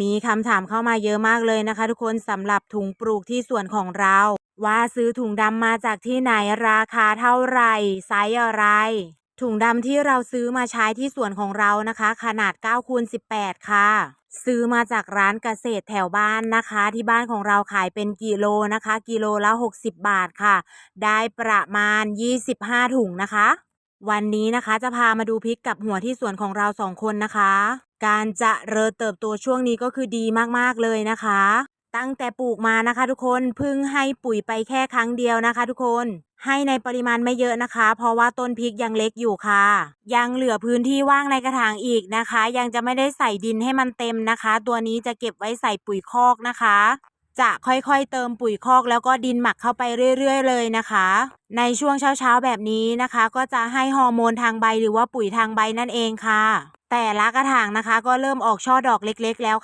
มีคำถามเข้ามาเยอะมากเลยนะคะ ทุกคนสำหรับถุงปลูกที่สวนของเรา ว่าซื้อถุงดำมาจากที่ไหนราคาเท่าไหร่ไซส์อะไร ถุงดำที่เราซื้อมาใช้ที่สวนของเรานะคะ ขนาด9คูณ18 ค่ะ ซื้อมาจากร้านเกษตรแถวบ้านนะคะ ที่บ้านของเราขายเป็นกิโลนะคะ กิโลละ 60 บาทค่ะ ได้ประมาณ 25 ถุงนะคะ วันนี้นะคะจะพามาดูพริกกับหัวที่สวนของเราสองคนนะคะ การจะเริญเติบโตช่วงนี้ก็คือดีมากๆเลยนะคะ ตั้งแต่ปลูกมานะคะ ทุกคนเพิ่งให้ปุ๋ยไปแค่ครั้งเดียวนะคะ ทุกคนให้ในปริมาณไม่เยอะนะคะ เพราะว่าต้นพริกยังเล็กอยู่ค่ะ ยังเหลือพื้นที่ว่างในกระถางอีกนะคะ ยังจะไม่ได้ใส่ดินให้มันเต็มนะคะ ตัวนี้จะเก็บไว้ใส่ปุ๋ยคอกนะคะ จะค่อยๆเติมปุ๋ยคอกแล้วก็ดินหมักเข้าไปเรื่อยๆเลยนะคะ ในช่วงเช้าๆแบบนี้นะคะ ก็จะให้ฮอร์โมนทางใบหรือว่าปุ๋ยทางใบนั่นเองค่ะ แต่ละกระถางนะคะ ก็เริ่มออกช่อดอกเล็ก ๆ แล้วค่ะ